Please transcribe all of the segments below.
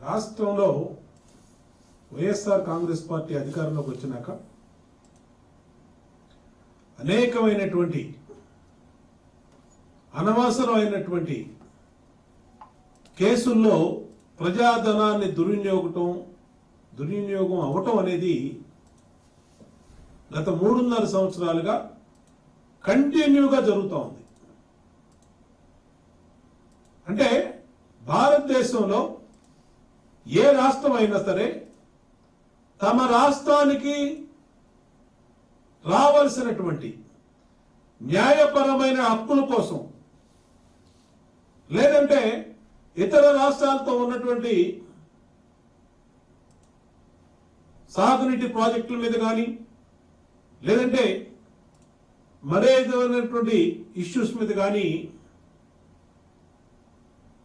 రాష్ట్రంలో వైఎస్ఆర్ కాంగ్రెస్ పార్టీ అధికారంలోకి వచ్చినాక అనేకమైనటువంటి అనవసరమైనటువంటి కేసుల్లో ప్రజాధనాన్ని దుర్వినియోగటం దుర్వినియోగం అవటం అనేది గత మూడున్నర సంవత్సరాలుగా కంటిన్యూగా జరుగుతూ ఉంది. అంటే భారతదేశంలో ఏ రాష్ట్రం అయినా సరే తమ రాష్ట్రానికి రావాల్సినటువంటి న్యాయపరమైన హక్కుల కోసం లేదంటే ఇతర రాష్ట్రాలతో ఉన్నటువంటి సాగునీటి ప్రాజెక్టుల మీద కానీ లేదంటే మరే విధమైనటువంటి ఇష్యూస్ మీద కానీ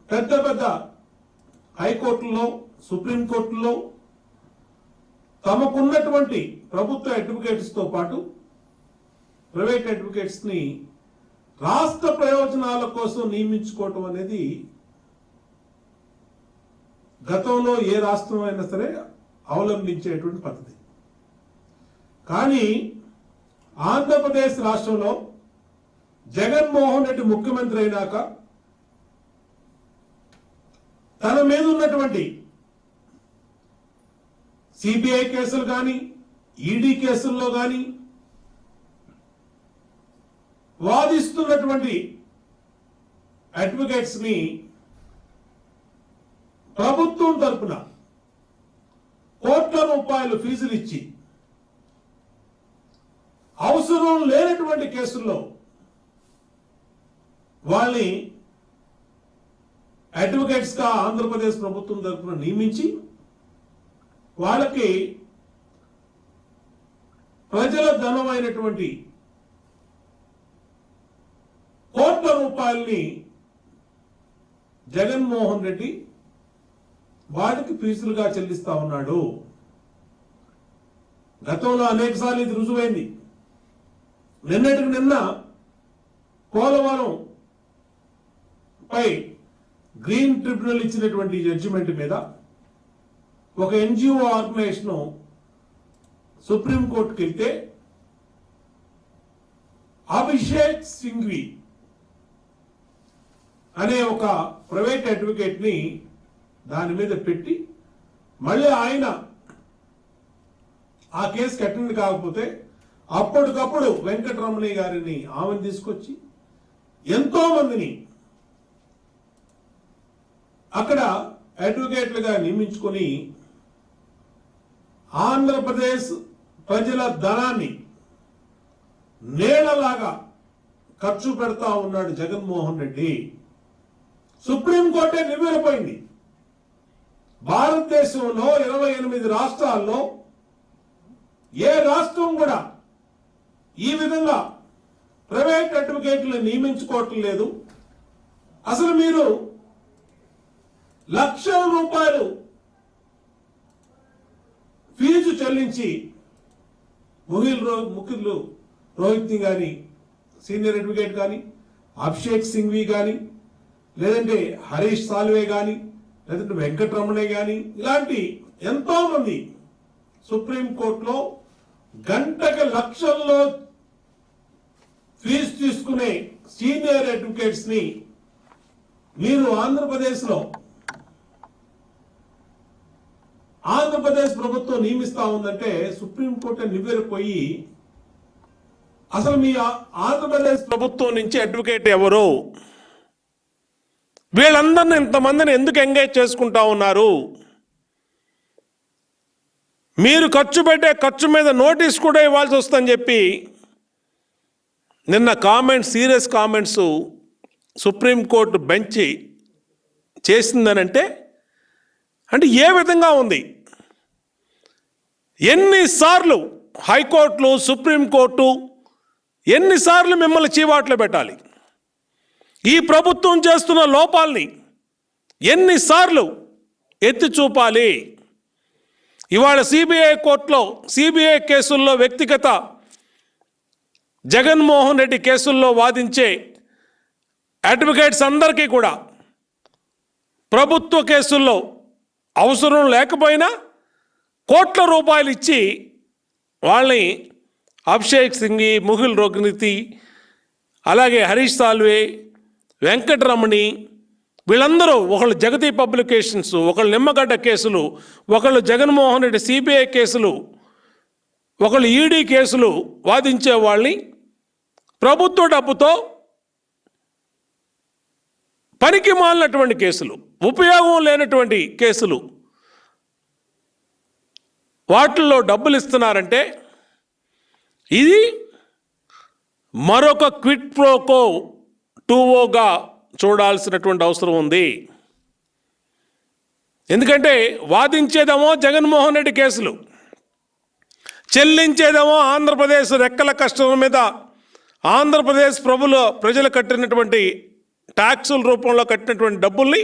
పెద్ద పెద్ద హైకోర్టులో సుప్రీంకోర్టులో తమకున్నటువంటి ప్రభుత్వ అడ్వకేట్స్తో పాటు ప్రైవేట్ అడ్వకేట్స్ని రాష్ట్ర ప్రయోజనాల కోసం నియమించుకోవటం అనేది గతంలో ఏ రాష్ట్రం అయినా సరే అవలంబించేటువంటి పద్ధతి. కానీ ఆంధ్రప్రదేశ్ రాష్ట్రంలో జగన్మోహన్ రెడ్డి ముఖ్యమంత్రి అయినాక తన మీద ఉన్నటువంటి సిబిఐ కేసులు కానీ ఈడీ కేసుల్లో కానీ వాదిస్తున్నటువంటి అడ్వకేట్స్ని ప్రభుత్వం తరపున కోట్ల రూపాయలు ఫీజులు ఇచ్చి అవసరం లేనటువంటి కేసుల్లో వాళ్ళని అడ్వకేట్స్గా ఆంధ్రప్రదేశ్ ప్రభుత్వం తరఫున నియమించి వాళ్ళకి ప్రజల ధనమైనటువంటి కోట్ల రూపాయల్ని జగన్మోహన్ రెడ్డి వాడికి ఫీజులుగా చెల్లిస్తా ఉన్నాడు. గతంలో అనేకసార్లు ఇది రుజువైంది. నిన్నటికి నిన్న పోలవరం పై గ్రీన్ ట్రిబ్యునల్ ఇచ్చినటువంటి జడ్జిమెంట్ మీద ఒక ఎన్జిఓ ఆర్గనైజేషన్ సుప్రీంకోర్టుకి వెళ్తే అభిషేక్ సింఘ్వి అనే ఒక ప్రైవేట్ అడ్వకేట్ని దాని మీద పెట్టి మళ్ళీ ఆయన ఆ కేసుకి అటెండ్ కాకపోతే అప్పటికప్పుడు వెంకటరమణి గారిని ఆమెను తీసుకొచ్చి ఎంతో మందిని అక్కడ అడ్వకేట్లుగా నియమించుకొని ఆంధ్రప్రదేశ్ ప్రజల ధనాన్ని నేలలాగా ఖర్చు పెడతా ఉన్నాడు జగన్మోహన్ రెడ్డి. సుప్రీంకోర్టే నివ్వెరపోయింది భారతదేశంలో ఇరవై ఎనిమిది రాష్ట్రాల్లో ఏ రాష్ట్రం కూడా ఈ విధంగా ప్రైవేట్ అడ్వకేట్లు నియమించుకోవటం లేదు. అసలు మీరు లక్షల రూపాయలు ఫీజు చెల్లించి ముగిల్ రో ముఖిల్ రోహిత్ కానీ సీనియర్ అడ్వకేట్ కానీ అభిషేక్ సింఘ్వి కానీ లేదంటే హరీష్ సాల్వే కానీ లేదంటే వెంకటరమణే కానీ ఇలాంటి ఎంతోమంది సుప్రీంకోర్టులో గంటకి లక్షల్లో ఫీజు తీసుకునే సీనియర్ అడ్వకేట్స్ని మీరు ఆంధ్రప్రదేశ్లో ఆంధ్రప్రదేశ్ ప్రభుత్వం నియమిస్తా ఉందంటే సుప్రీంకోర్టు నివ్వెరపోయి అసలు మీ ఆంధ్రప్రదేశ్ ప్రభుత్వం నుంచి అడ్వకేట్ ఎవరు? వీళ్ళందరిని ఇంతమందిని ఎందుకు ఎంగేజ్ చేసుకుంటా ఉన్నారు? మీరు ఖర్చు పెట్టే ఖర్చు మీద నోటీస్ కూడా ఇవ్వాల్సి వస్తుందని చెప్పి నిన్న comments serious comments supreme court bench చేసిందనంటే అంటే ఏ విధంగా ఉంది? ఎన్నిసార్లు హైకోర్టులు సుప్రీంకోర్టు ఎన్నిసార్లు మిమ్మల్ని చీవాట్లు పెట్టాలి? ఈ ప్రభుత్వం చేస్తున్న లోపాల్ని ఎన్నిసార్లు ఎత్తి చూపాలి? ఇవాళ సిబిఐ కోర్టులో సిబిఐ కేసుల్లో వ్యక్తిగత జగన్మోహన్ రెడ్డి కేసుల్లో వాదించే అడ్వకేట్స్ అందరికీ కూడా ప్రభుత్వ కేసుల్లో అవసరం లేకపోయినా కోట్ల రూపాయలు ఇచ్చి వాళ్ళని అభిషేక్ సింగి ముహిల్ రోగ్నితి అలాగే హరీష్ సాల్వే వెంకటరమణి వీళ్ళందరూ ఒకళ్ళు జగతి పబ్లికేషన్స్ ఒకళ్ళు నిమ్మగడ్డ కేసులు ఒకళ్ళు జగన్మోహన్ రెడ్డి సిబిఐ కేసులు ఒకళ్ళు ఈడీ కేసులు వాదించే వాళ్ళని ప్రభుత్వ డబ్బుతో పనికి మాలినటువంటి కేసులు ఉపయోగం లేనటువంటి కేసులు. వాటిల్లో డబ్బులు ఇస్తున్నారంటే ఇది మరొక క్విట్ ప్రోకో టూఓగా చూడాల్సినటువంటి అవసరం ఉంది. ఎందుకంటే వాదించేదేమో జగన్మోహన్ రెడ్డి కేసులు చెల్లించేదేమో ఆంధ్రప్రదేశ్ రెక్కల కష్టం మీద ఆంధ్రప్రదేశ్ ప్రభులు ప్రజలు కట్టినటువంటి ట్యాక్సుల రూపంలో కట్టినటువంటి డబ్బుల్ని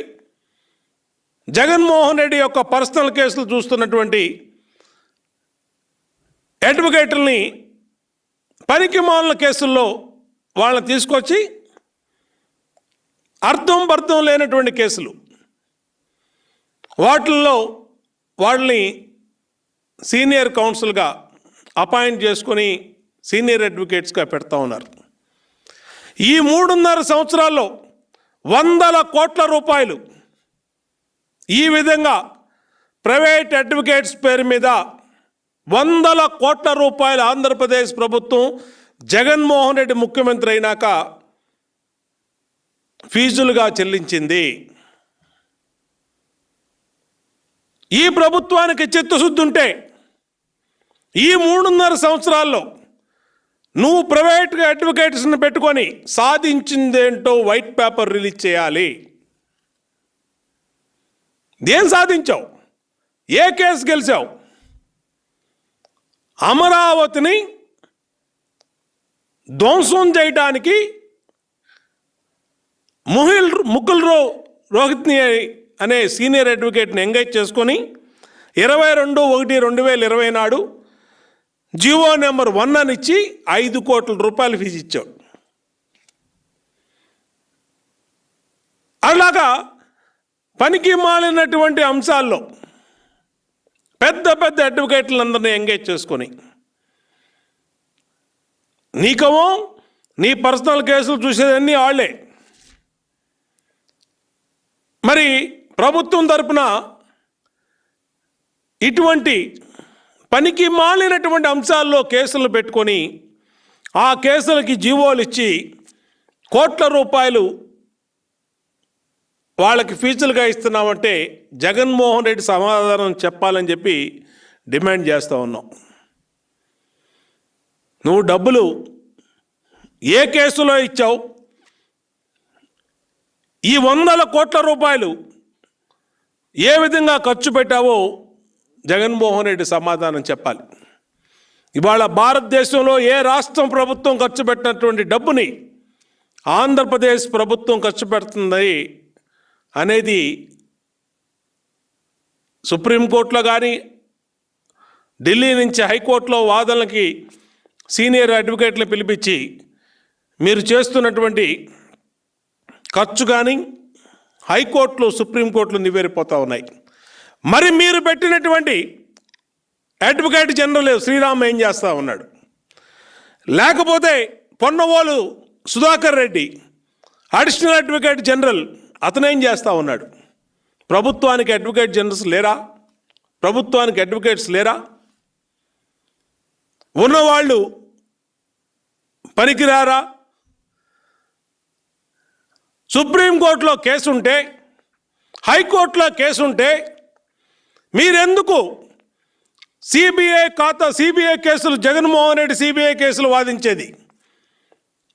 జగన్మోహన్ రెడ్డి యొక్క పర్సనల్ కేసులు చూస్తున్నటువంటి అడ్వకేట్లని పనికి మాలిన కేసుల్లో వాళ్ళని తీసుకొచ్చి అర్థం బర్థం లేనటువంటి కేసులు. వాటిల్లో వాళ్ళని సీనియర్ కౌన్సిల్గా అపాయింట్ చేసుకొని సీనియర్ అడ్వకేట్స్గా పెడతా ఉన్నారు. ఈ మూడున్నర సంవత్సరాల్లో వందల కోట్ల రూపాయలు ఈ విధంగా ప్రైవేట్ అడ్వకేట్స్ పేరు మీద వందల కోట్ల రూపాయలు ఆంధ్రప్రదేశ్ ప్రభుత్వం జగన్మోహన్ రెడ్డి ముఖ్యమంత్రి అయినాక ఫీజులుగా చెల్లించింది. ఈ ప్రభుత్వానికి చిత్తశుద్ధి ఉంటే ఈ మూడున్నర సంవత్సరాల్లో నువ్వు ప్రైవేట్గా అడ్వకేట్స్ని పెట్టుకొని సాధించిందేంటో వైట్ పేపర్ రిలీజ్ చేయాలి. ఏం సాధించావు? ఏ కేసు గెలిచావు? అమరావతిని ధ్వంసం చేయడానికి ముహిల్ ముకుల్ రో రోహిత్ని అనే సీనియర్ అడ్వకేట్ని ఎంగేజ్ చేసుకొని ఇరవై రెండు ఒకటి రెండు వేల ఇరవై నాడు జియో నెంబర్ వన్ అని ఇచ్చి ఐదు కోట్ల రూపాయలు ఫీజు ఇచ్చాడు. అలాగా పనికి మాలినటువంటి అంశాల్లో పెద్ద పెద్ద అడ్వకేట్లందరినీ ఎంగేజ్ చేసుకొని నీకమో నీ పర్సనల్ కేసులు చూసేదన్నీ వాళ్ళే మరి ప్రభుత్వం తరపున ఇటువంటి పనికి మాలినటువంటి అంశాల్లో కేసులు పెట్టుకొని ఆ కేసులకి జీవోలు ఇచ్చి కోట్ల రూపాయలు వాళ్ళకి ఫీజులుగా ఇస్తున్నామంటే జగన్మోహన్ రెడ్డి సమాధానం చెప్పాలని చెప్పి డిమాండ్ చేస్తూ ఉన్నాం. నువ్వు డబ్బులు ఏ కేసులో ఇచ్చావు? ఈ వందల కోట్ల రూపాయలు ఏ విధంగా ఖర్చు పెట్టావో జగన్మోహన్ రెడ్డి సమాధానం చెప్పాలి. ఇవాళ భారతదేశంలో ఏ రాష్ట్రం ప్రభుత్వం ఖర్చు పెట్టినటువంటి డబ్బుని ఆంధ్రప్రదేశ్ ప్రభుత్వం ఖర్చు పెడుతుంది అనేది సుప్రీంకోర్టులో కానీ ఢిల్లీ నుంచి హైకోర్టులో వాదనలకి సీనియర్ అడ్వకేట్లు పిలిపించి మీరు చేస్తున్నటువంటి ఖర్చు కానీ హైకోర్టులు సుప్రీంకోర్టులు నివేరిపోతూ ఉన్నాయి. మరి మీరు పెట్టినటువంటి అడ్వకేట్ జనరల్ శ్రీరామ్ ఏం చేస్తూ ఉన్నాడు? లేకపోతే Ponnavolu Sudhakar Reddy additional advocate general అతనేం చేస్తూ ఉన్నాడు? ప్రభుత్వానికి అడ్వకేట్ జనరల్స్ లేరా? ప్రభుత్వానికి అడ్వకేట్స్ లేరా? ఉన్నవాళ్ళు పనికిరారా? సుప్రీంకోర్టులో కేసు ఉంటే హైకోర్టులో కేసు ఉంటే మీరెందుకు సిబిఐ ఖాతా సిబిఐ కేసులు జగన్మోహన్ రెడ్డి సిబిఐ కేసులు వాదించేది?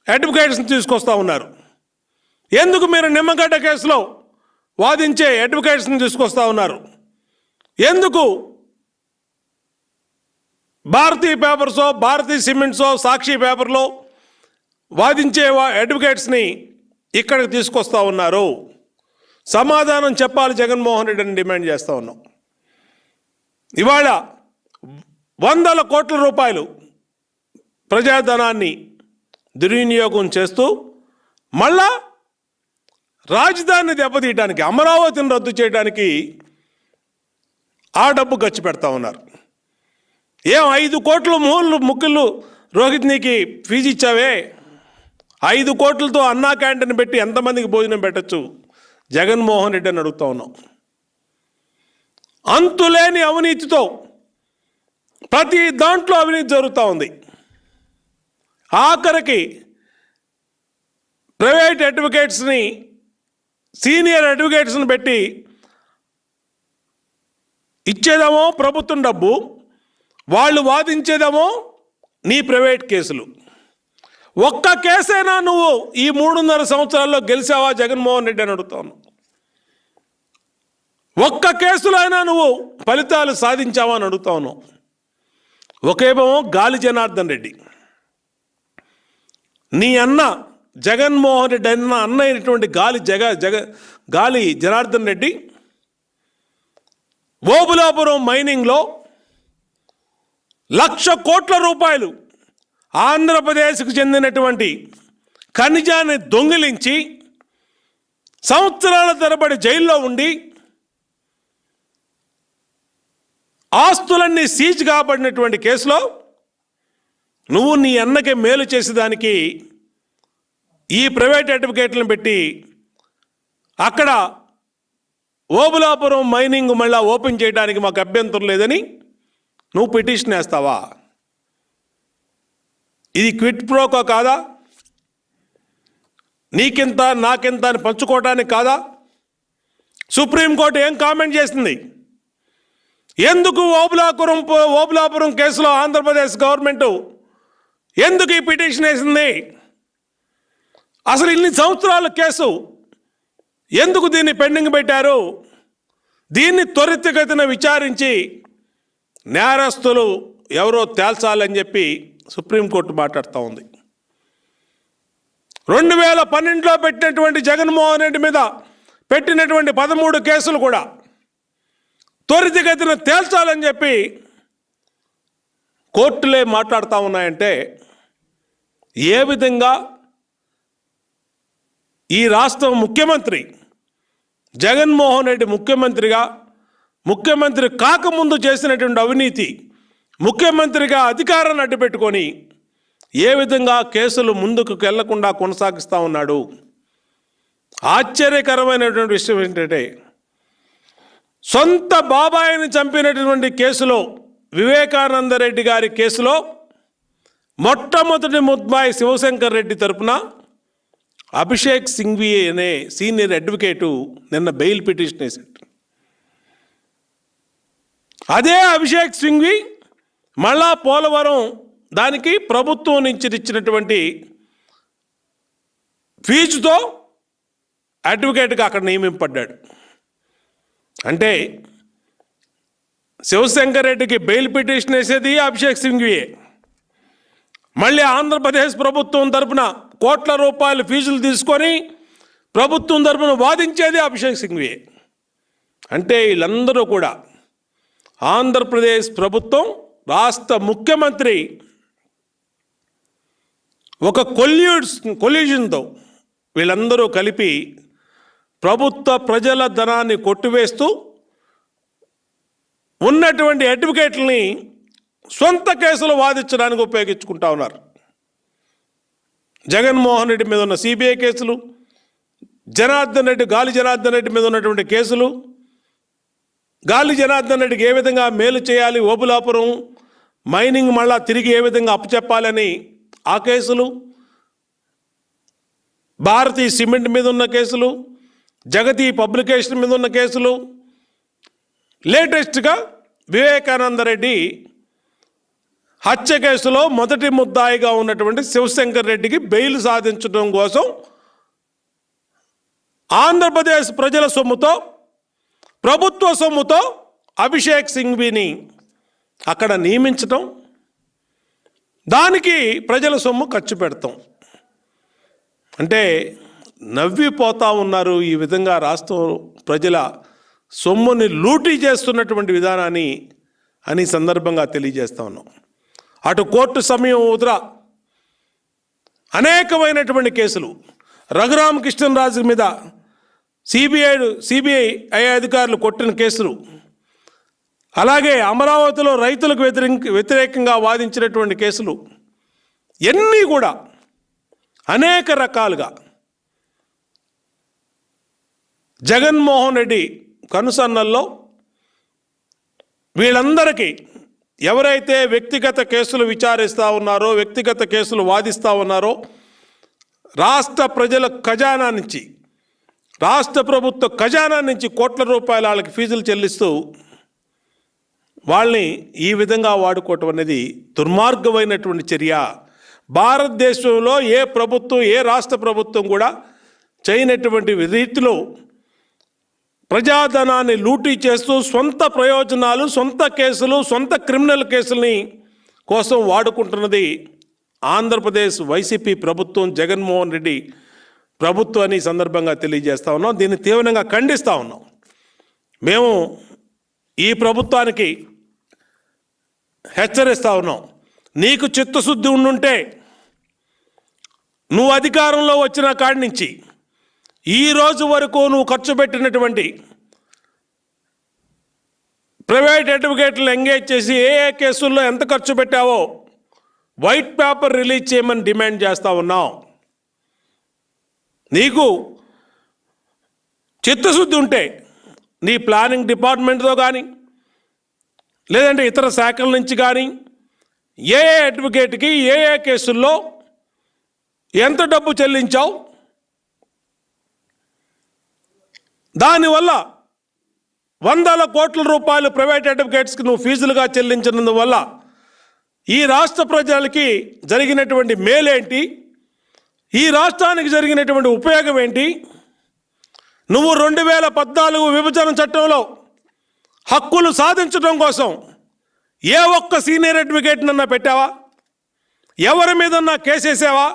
అడ్వకేట్స్ని తీసుకొస్తా ఉన్నారు. ఎందుకు మీరు నిమ్మగడ్డ కేసులో వాదించే అడ్వకేట్స్ని తీసుకొస్తా ఉన్నారు? ఎందుకు భారతీయ పేపర్సో భారతీ సిమెంట్సో సాక్షి పేపర్లో వాదించే వా- అడ్వకేట్స్ని ఇక్కడికి తీసుకొస్తా ఉన్నారు? సమాధానం చెప్పాలి జగన్మోహన్ రెడ్డిని డిమాండ్ చేస్తూ ఉన్నాం. ఇవాళ వందల కోట్ల రూపాయలు ప్రజాధనాన్ని దుర్వినియోగం చేస్తూ మళ్ళా రాజధానిని దెబ్బతీయడానికి అమరావతిని రద్దు చేయడానికి ఆ డబ్బు ఖర్చు పెడతా ఉన్నారు. ఏం ఐదు కోట్ల మూలు ముక్కులు రోహిత్నికి ఫీజు ఇచ్చావే? ఐదు కోట్లతో అన్నా క్యాంటీన్ పెట్టి ఎంతమందికి భోజనం పెట్టచ్చు? జగన్మోహన్ రెడ్డి అని అడుగుతా ఉన్నాం. అంతులేని అవినీతితో ప్రతి దాంట్లో అవినీతి జరుగుతూ ఉంది. ఆఖరికి ప్రైవేట్ అడ్వకేట్స్ని సీనియర్ అడ్వకేట్స్ని పెట్టి ఇచ్చేదేమో ప్రభుత్వం డబ్బు వాళ్ళు వాదించేదేమో నీ ప్రైవేట్ కేసులు. ఒక్క కేసైనా నువ్వు ఈ మూడున్నర సంవత్సరాల్లో గెలిచావా? జగన్మోహన్ రెడ్డి అని అడుగుతాను. ఒక్క కేసులో అయినా నువ్వు ఫలితాలు సాధించావా అని అడుగుతాను. ఒకేమో గాలి జనార్దన్ రెడ్డి. నీ అన్న జగన్మోహన్ రెడ్డి అన్న అన్న అయినటువంటి గాలి జగ జగ గాలి జనార్దన్ రెడ్డి ఓబులాపురం మైనింగ్లో లక్ష కోట్ల రూపాయలు ఆంధ్రప్రదేశ్కు చెందినటువంటి ఖనిజాన్ని దొంగిలించి సంవత్సరాల తరబడి జైల్లో ఉండి ఆస్తులన్నీ సీజ్ కాబడినటువంటి కేసులో నువ్వు నీ అన్నకి మేలు చేసేదానికి ఈ ప్రైవేట్ అడ్వకేట్లను పెట్టి అక్కడ ఓబులాపురం మైనింగ్ మళ్ళా ఓపెన్ చేయడానికి మాకు అభ్యంతరం లేదని నువ్వు పిటిషన్ వేస్తావా? ఇది క్విట్ ప్రోకో కాదా? నీకింత నాకింత అని పంచుకోవటానికి కాదా? సుప్రీంకోర్టు ఏం కామెంట్ చేసింది? ఎందుకు ఓబులాపురం ఓబులాపురం కేసులో ఆంధ్రప్రదేశ్ గవర్నమెంట్ ఎందుకు ఈ పిటిషన్ వేసింది? అసలు ఇన్ని సంవత్సరాల కేసు ఎందుకు దీన్ని పెండింగ్ పెట్టారు? దీన్ని త్వరితగతిన విచారించి నేరస్తులు ఎవరో తేల్చాలని చెప్పి సుప్రీంకోర్టు మాట్లాడుతూ ఉంది. రెండు వేల పన్నెండులో పెట్టినటువంటి జగన్మోహన్ రెడ్డి మీద పెట్టినటువంటి పదమూడు కేసులు కూడా త్వరితగతిన తేల్చాలని చెప్పి కోర్టులే మాట్లాడుతూ ఉన్నాయంటే ఏ విధంగా ఈ రాష్ట్రం ముఖ్యమంత్రి జగన్మోహన్ రెడ్డి ముఖ్యమంత్రిగా ముఖ్యమంత్రి కాకముందు చేసినటువంటి అవినీతి ముఖ్యమంత్రిగా అధికారాన్ని అడ్డుపెట్టుకొని ఏ విధంగా కేసులు ముందుకు వెళ్ళకుండా కొనసాగిస్తూ ఉన్నాడు. ఆశ్చర్యకరమైనటువంటి విషయం ఏంటంటే సొంత బాబాయిని చంపినటువంటి కేసులో వివేకానంద రెడ్డి గారి కేసులో మొట్టమొదటి ముద్దాయి శివశంకర్ రెడ్డి తరపున అభిషేక్ సింఘ్వి అనే సీనియర్ అడ్వకేటు నిన్న బెయిల్ పిటిషన్ వేశాడు. అదే అభిషేక్ సింఘ్వి మళ్ళా పోలవరం దానికి ప్రభుత్వం నుంచి ఇచ్చినటువంటి ఫీజుతో అడ్వకేట్గా అక్కడ నియమింపడ్డాడు అంటే శివశంకర్ రెడ్డికి బెయిల్ పిటిషన్ వేసేది అభిషేక్ సింఘ్వియే మళ్ళీ ఆంధ్రప్రదేశ్ ప్రభుత్వం తరపున కోట్ల రూపాయల ఫీజులు తీసుకొని ప్రభుత్వం తరఫున వాదించేది అభిషేక్ సింఘ్వియే అంటే వీళ్ళందరూ కూడా ఆంధ్రప్రదేశ్ ప్రభుత్వం రాష్ట్ర ముఖ్యమంత్రి ఒక కొల్యూడ్స్ కొల్యూషన్తో వీళ్ళందరూ కలిపి ప్రభుత్వ ప్రజల ధనాన్ని కొట్టివేస్తూ ఉన్నటువంటి అడ్వకేట్లని సొంత కేసులు వాదించడానికి ఉపయోగించుకుంటా ఉన్నారు. జగన్మోహన్ రెడ్డి మీద ఉన్న సిబిఐ కేసులు జనార్దన్ రెడ్డి గాలి జనార్దన్ రెడ్డి మీద ఉన్నటువంటి కేసులు గాలి జనార్దన్ రెడ్డికి ఏ విధంగా మేలు చేయాలి ఓబులాపురం మైనింగ్ మళ్ళా తిరిగి ఏ విధంగా అప్పచెప్పాలని ఆ కేసులు భారతీ సిమెంట్ మీద ఉన్న కేసులు జగతి పబ్లికేషన్ మీద ఉన్న కేసులు లేటెస్ట్గా వివేకానంద రెడ్డి హత్య కేసులో మొదటి ముద్దాయిగా ఉన్నటువంటి శివశంకర్ రెడ్డికి బెయిల్ సాధించడం కోసం ఆంధ్రప్రదేశ్ ప్రజల సొమ్ముతో ప్రభుత్వ సొమ్ముతో అభిషేక్ సింఘ్విని అక్కడ నియమించటం దానికి ప్రజల సొమ్ము ఖర్చు పెడతాం. అంటే నవ్విపోతా ఉన్నారు ఈ విధంగా రాష్ట్రం ప్రజల సొమ్ముని లూటీ చేస్తున్నటువంటి విధానాన్ని అని సందర్భంగా తెలియజేస్తా ఉన్నాం. అటు కోర్టు సమయం ఉదర అనేకమైనటువంటి కేసులు. రఘురామకృష్ణరాజు మీద సిబిఐ సిబిఐ ఐ అధికారులు కొట్టిన కేసులు. అలాగే అమరావతిలో రైతులకు వ్యతిరేక వ్యతిరేకంగా వాదించినటువంటి కేసులు. ఎన్నీ కూడా అనేక రకాలుగా. జగన్మోహన్ రెడ్డి కనుసన్నల్లో వీళ్ళందరికీ ఎవరైతే వ్యక్తిగత కేసులు విచారిస్తూ ఉన్నారో వ్యక్తిగత కేసులు వాదిస్తూ ఉన్నారో రాష్ట్ర ప్రజల ఖజానా నుంచి రాష్ట్ర ప్రభుత్వ ఖజానా నుంచి కోట్ల రూపాయల వాళ్ళకి ఫీజులు చెల్లిస్తూ వాళ్ళని ఈ విధంగా వాడుకోవటం అనేది దుర్మార్గమైనటువంటి చర్య. భారతదేశంలో ఏ ప్రభుత్వం ఏ రాష్ట్ర ప్రభుత్వం కూడా చేయనటువంటి రీతిలో ప్రజాధనాన్ని లూటీ చేస్తూ సొంత ప్రయోజనాలు సొంత కేసులు సొంత క్రిమినల్ కేసుల్ని కోసం వాడుకుంటున్నది ఆంధ్రప్రదేశ్ వైసీపీ ప్రభుత్వం జగన్మోహన్ రెడ్డి ప్రభుత్వాన్ని సందర్భంగా తెలియజేస్తా ఉన్నాం. దీన్ని తీవ్రంగా ఖండిస్తూ ఉన్నాం. మేము ఈ ప్రభుత్వానికి హెచ్చరిస్తా ఉన్నాం. నీకు చిత్తశుద్ధి ఉండుంటే నువ్వు అధికారంలో వచ్చిన కాడి నుంచి ఈ రోజు వరకు నువ్వు ఖర్చు పెట్టినటువంటి ప్రైవేట్ అడ్వకేట్లను ఎంగేజ్ చేసి ఏ ఏ కేసుల్లో ఎంత ఖర్చు పెట్టావో వైట్ పేపర్ రిలీజ్ చేయమని డిమాండ్ చేస్తూ ఉన్నాం నీకు చిత్తశుద్ధి ఉంటే నీ ప్లానింగ్ డిపార్ట్మెంట్తో కానీ లేదంటే ఇతర శాఖల నుంచి కానీ ఏ ఏ అడ్వకేట్కి ఏ ఏ కేసుల్లో ఎంత డబ్బు చెల్లించావు దానివల్ల వందల కోట్ల రూపాయలు ప్రైవేట్ అడ్వకేట్స్కి నువ్వు ఫీజులుగా చెల్లించినందువల్ల ఈ రాష్ట్ర ప్రజలకి జరిగినటువంటి మేలేంటి? ఈ రాష్ట్రానికి జరిగినటువంటి ఉపయోగం ఏంటి? నువ్వు రెండు వేల పద్నాలుగు విభజన చట్టంలో హక్కులు సాధించడం కోసం ఏ ఒక్క సీనియర్ అడ్వకేట్నన్నా పెట్టావా? ఎవరి మీదన్నా కేసేసావా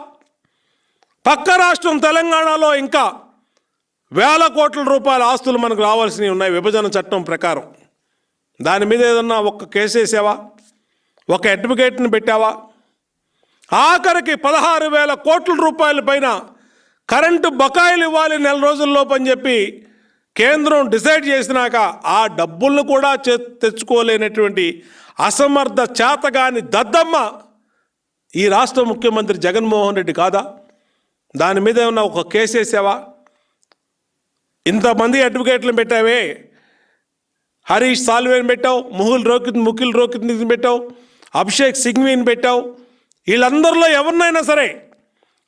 పక్క రాష్ట్రం తెలంగాణలో ఇంకా వేల కోట్ల రూపాయల ఆస్తులు మనకు రావాల్సినవి ఉన్నాయి. విభజన చట్టం ప్రకారం. దాని మీద ఏదన్నా ఒక్క కేసు వేసావా? ఒక అడ్వకేట్ని పెట్టావా? ఆఖరికి పదహారు వేల కోట్ల రూపాయల పైన కరెంటు బకాయిలు ఇవ్వాలి నెల రోజుల్లో చెప్పి కేంద్రం డిసైడ్ చేసినాక ఆ డబ్బులను కూడా తెచ్చుకోలేనటువంటి అసమర్థ చేతగాని దద్దమ్మ ఈ రాష్ట్ర ముఖ్యమంత్రి జగన్మోహన్ రెడ్డి కాదా? దాని మీద ఏమన్నా ఒక కేసు వేసావా? ఇంతమంది అడ్వకేట్లను పెట్టావే. హరీష్ సాల్వేని పెట్టావు ముహుల్ రోకిత్ ముఖిల్ రోకిత్ని పెట్టావు అభిషేక్ సింఘ్వీని పెట్టావు. వీళ్ళందరిలో ఎవరినైనా సరే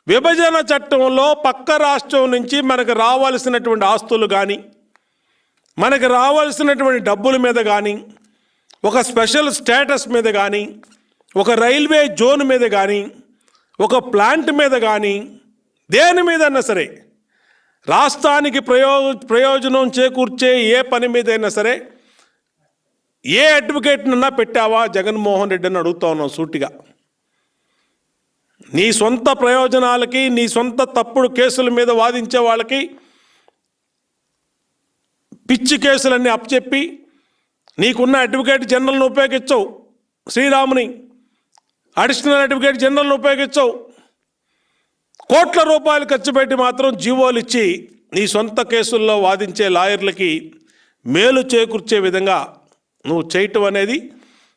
విభజన చట్టంలో పక్క రాష్ట్రం నుంచి మనకు రావాల్సినటువంటి ఆస్తులు కానీ మనకు రావాల్సినటువంటి డబ్బుల మీద కానీ ఒక స్పెషల్ స్టేటస్ మీద కానీ ఒక రైల్వే జోన్ మీద కానీ ఒక ప్లాంట్ మీద కానీ దేని మీదన్నా సరే రాష్ట్రానికి ప్రయో ప్రయోజనం చేకూర్చే ఏ పని మీదైనా సరే ఏ అడ్వకేట్నన్నా పెట్టావా? జగన్మోహన్ రెడ్డి అని అడుగుతా ఉన్నావు సూటిగా. నీ సొంత ప్రయోజనాలకి నీ సొంత తప్పుడు కేసుల మీద వాదించే వాళ్ళకి పిచ్చి కేసులన్నీ అప్పచెప్పి నీకున్న అడ్వకేట్ జనరల్ని ఉపయోగించవు. శ్రీరాముని అడిషనల్ అడ్వకేట్ జనరల్ని ఉపయోగించవు. కోట్ల రూపాయలు ఖర్చు పెట్టి మాత్రం జీవోలు ఇచ్చి నీ సొంత కేసుల్లో వాదించే లాయర్లకి మేలు చేకూర్చే విధంగా నువ్వు చేయటం అనేది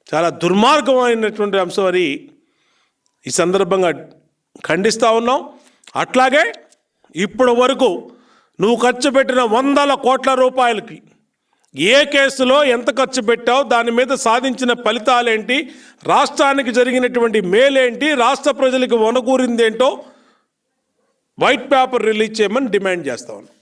చాలా దుర్మార్గమైనటువంటి అంశం అని ఈ సందర్భంగా ఖండిస్తూ ఉన్నాం. అట్లాగే ఇప్పటి వరకు నువ్వు ఖర్చు పెట్టిన వందల కోట్ల రూపాయలకి ఏ కేసులో ఎంత ఖర్చు పెట్టావు దాని మీద సాధించిన ఫలితాలేంటి రాష్ట్రానికి జరిగినటువంటి మేలేంటి రాష్ట్ర ప్రజలకు వనగూరిందేంటో వైట్ పేపర్ రిలీజ్ చేయమని డిమాండ్ చేస్తా ఉన్నాం.